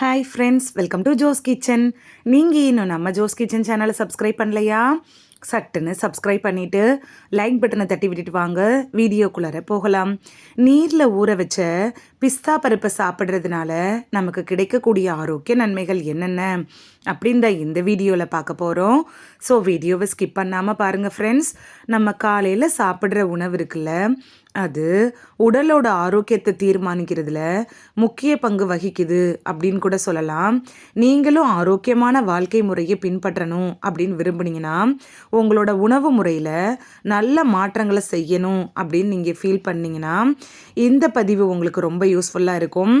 Hi friends welcome to Jo's kitchen நீங்கள் இன்னும் நம்ம ஜோஸ் கிச்சன் சேனலை சப்ஸ்கிரைப் பண்ணலையா? சட்டுன்னு சப்ஸ்கிரைப் பண்ணிவிட்டு லைக் பட்டனை தட்டி விட்டுட்டு வாங்க. வீடியோக்குள்ளார போகலாம். நீரில் ஊற வச்ச பிஸ்தா பருப்பை சாப்பிட்றதுனால நமக்கு கிடைக்கக்கூடிய ஆரோக்கிய நன்மைகள் என்னென்ன? அப்படின்னு தான் இந்த வீடியோவில் பார்க்க போகிறோம் ஸோ வீடியோவை ஸ்கிப் பண்ணாமல் பாருங்கள் ஃப்ரெண்ட்ஸ் நம்ம காலையில் சாப்பிட்ற உணவு இருக்குல்ல அது உடலோட ஆரோக்கியத்தை தீர்மானிக்கிறதுல முக்கிய பங்கு வகிக்குது அப்படின்னு கூட சொல்லலாம். நீங்களும் ஆரோக்கியமான வாழ்க்கை முறையை பின்பற்றணும் அப்படின்னு விரும்புனீங்கன்னா உங்களோட உணவு முறையில் நல்ல மாற்றங்களை செய்யணும் அப்படின்னு நீங்கள் ஃபீல் பண்ணிங்கன்னா இந்த பதிவு உங்களுக்கு ரொம்ப யூஸ்ஃபுல்லாக இருக்கும்.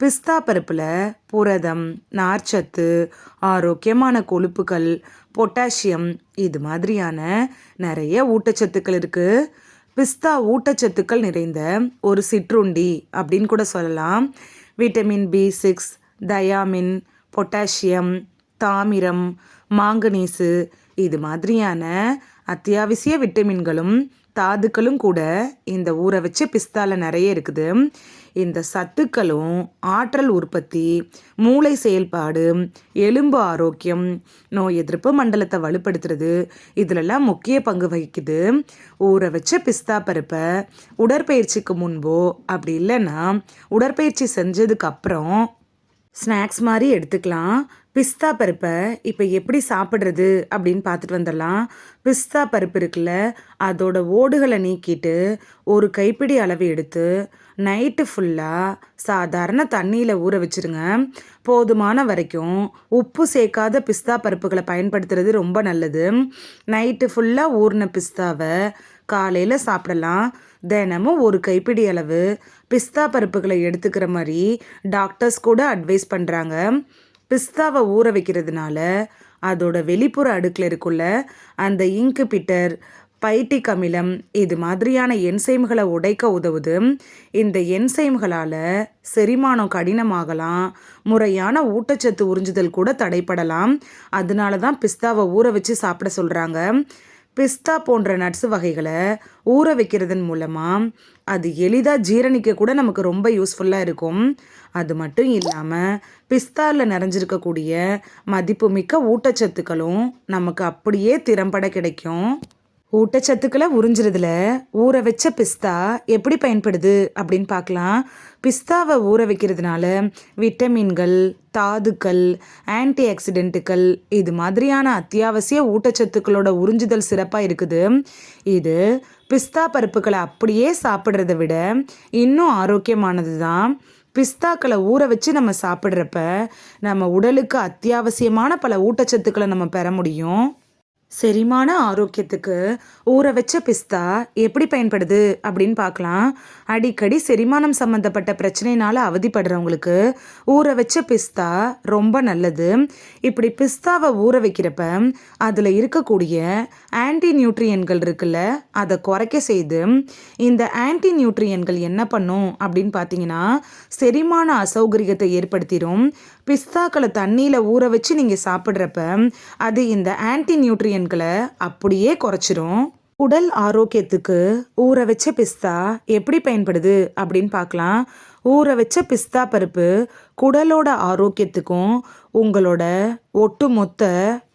பிஸ்தா பருப்பில் புரதம் நார்ச்சத்து ஆரோக்கியமான கொழுப்புகள் பொட்டாசியம் இது மாதிரியான நிறைய ஊட்டச்சத்துக்கள் இருக்குது பிஸ்தா ஊட்டச்சத்துக்கள் நிறைந்த ஒரு சிற்றுண்டி அப்படின்னு கூட சொல்லலாம். Vitamin B six thiamine potassium தாமிரம் மாங்கனீசு இது மாதிரியான அத்தியாவசிய விட்டமின்களும் தாதுக்களும் கூட இந்த ஊற வச்ச பிஸ்தாவில் நிறைய இருக்குது. இந்த சத்துக்களும் ஆற்றல் உற்பத்தி மூளை செயல்பாடு எலும்பு ஆரோக்கியம் நோய் எதிர்ப்பு மண்டலத்தை வலுப்படுத்துறது இதிலெல்லாம் முக்கிய பங்கு வகிக்குது. ஊற வச்ச பிஸ்தா பருப்பை உடற்பயிற்சிக்கு முன்போ அப்படி இல்லைன்னா உடற்பயிற்சி செஞ்சதுக்கு அப்புறம் ஸ்நாக்ஸ் மாதிரி எடுத்துக்கலாம். பிஸ்தா பருப்பை இப்போ எப்படி சாப்பிட்றது அப்படின்னு பார்த்துட்டு வந்துடலாம். பிஸ்தா பருப்பு இருக்குல்ல அதோட ஓடுகளை நீக்கிட்டு ஒரு கைப்பிடி அளவு எடுத்து நைட்டு ஃபுல்லாக சாதாரண தண்ணியில் ஊற வச்சுருங்க. போதுமான வரைக்கும் உப்பு சேர்க்காத பிஸ்தா பருப்புகளை பயன்படுத்துறது ரொம்ப நல்லது. நைட்டு ஃபுல்லாக ஊறின பிஸ்தாவை காலையில் சாப்பிடலாம். தினமும் ஒரு கைப்பிடி அளவு பிஸ்தா பருப்புகளை எடுத்துக்கிற மாதிரி டாக்டர்ஸ் கூட அட்வைஸ் பண்ணுறாங்க பிஸ்தாவை ஊற வைக்கிறதுனால அதோட வெளிப்புற அடுக்கில் இருக்குள்ள அந்த இங்கு பிட்டர் பைட்டிக் அமிலம் இது மாதிரியான என்சைம்களை உடைக்க உதவுது. இந்த என்சைம்களால் செரிமானம் கடினமாகலாம் முறையான ஊட்டச்சத்து உறிஞ்சுதல் கூட தடைப்படலாம். அதனால தான் பிஸ்தாவை ஊற வச்சு சாப்பிட சொல்கிறாங்க பிஸ்தா போன்ற நட்ஸ் வகைகளை ஊற வைக்கிறதன் மூலமாக அது எளிதாக ஜீரணிக்க கூட நமக்கு ரொம்ப யூஸ்ஃபுல்லாக இருக்கும். அது மட்டும் இல்லாமல் பிஸ்தாவில் நிறைஞ்சிருக்கக்கூடிய மதிப்புமிக்க ஊட்டச்சத்துக்களும் நமக்கு அப்படியே திறம்பட கிடைக்கும். ஊட்டச்சத்துக்களை உறிஞ்சுறதுல ஊற வச்ச பிஸ்தா எப்படி பயன்படுது அப்படின்னு பார்க்கலாம். பிஸ்தாவை ஊற வைக்கிறதுனால விட்டமின்கள் தாதுக்கள் ஆன்டி ஆக்சிடென்ட்டுகள் இது மாதிரியான அத்தியாவசிய ஊட்டச்சத்துக்களோட உறிஞ்சுதல் சிறப்பாக இருக்குது. இது பிஸ்தா பருப்புகளை அப்படியே சாப்பிட்றத விட இன்னும் ஆரோக்கியமானது தான் பிஸ்தாக்களை ஊற வச்சு நம்ம சாப்பிட்றப்ப நம்ம உடலுக்கு அத்தியாவசியமான பல ஊட்டச்சத்துக்களை நம்ம பெற முடியும். செரிமான ஆரோக்கியத்துக்கு ஊற வச்ச பிஸ்தா எப்படி பயன்படுது அப்படின்னு பார்க்கலாம். அடிக்கடி செரிமானம் சம்மந்தப்பட்ட பிரச்சனைனால அவதிப்படுறவங்களுக்கு ஊற வச்ச பிஸ்தா ரொம்ப நல்லது. இப்படி பிஸ்தாவை ஊற வைக்கிறப்ப அதில் இருக்கக்கூடிய ஆன்டி நியூட்ரியன்கள் இருக்குல்ல அதை குறைக்க செய்து இந்த ஆன்டி நியூட்ரியன்கள் என்ன பண்ணும் அப்படின்னு பார்த்தீங்கன்னா செரிமான அசௌகரியத்தை ஏற்படுத்திடும் பிஸ்தாக்களை தண்ணியில் ஊற வச்சு நீங்கள் சாப்பிட்றப்ப அது இந்த ஆன்டி நியூட்ரியன்களை அப்படியே குறைச்சிரும். உடல் ஆரோக்கியத்துக்கு ஊற வச்ச பிஸ்தா எப்படி பயன்படுது அப்படின்னு பார்க்கலாம். ஊற வச்ச பிஸ்தா பருப்பு குடலோட ஆரோக்கியத்துக்கும் உங்களோட ஒட்டுமொத்த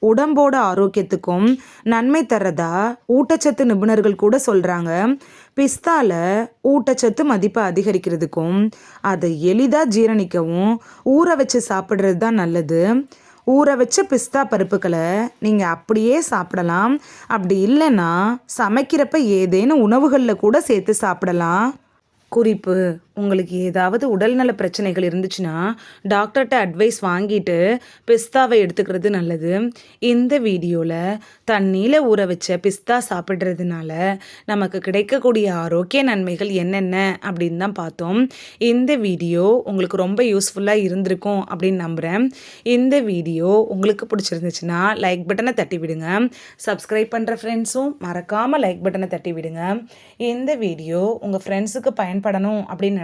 உடம்போட ஆரோக்கியத்துக்கும் நன்மை தரதா ஊட்டச்சத்து நிபுணர்கள் கூட சொல்கிறாங்க பிஸ்தாவில் ஊட்டச்சத்து மதிப்பை அதிகரிக்கிறதுக்கும் அதை எளிதாக ஜீரணிக்கவும் ஊற வச்சு சாப்பிட்றது தான் நல்லது. ஊற வச்ச பிஸ்தா பருப்புகளை நீங்கள் அப்படியே சாப்பிடலாம். அப்படி இல்லைன்னா சமைக்கிறப்ப ஏதேனும் உணவுகளில் கூட சேர்த்து சாப்பிடலாம். குறிப்பு உங்களுக்கு ஏதாவது உடல்நல பிரச்சனைகள் இருந்துச்சுன்னா டாக்டர்கிட்ட அட்வைஸ் வாங்கிட்டு பிஸ்தாவை எடுத்துக்கிறது நல்லது. இந்த வீடியோவில் தண்ணியில் ஊற வச்ச பிஸ்தா சாப்பிட்றதுனால நமக்கு கிடைக்கக்கூடிய ஆரோக்கிய நன்மைகள் என்னென்ன அப்படின்னு தான் பார்த்தோம். இந்த வீடியோ உங்களுக்கு ரொம்ப யூஸ்ஃபுல்லாக இருந்திருக்கும் அப்படின்னு நம்புகிறேன் இந்த வீடியோ உங்களுக்கு பிடிச்சிருந்துச்சுன்னா லைக் பட்டனை தட்டி விடுங்க. சப்ஸ்கிரைப் பண்ணுற ஃப்ரெண்ட்ஸும் மறக்காமல் லைக் பட்டனை தட்டி விடுங்க. இந்த வீடியோ உங்கள் ஃப்ரெண்ட்ஸுக்கு பயன்படணும் அப்படின்னு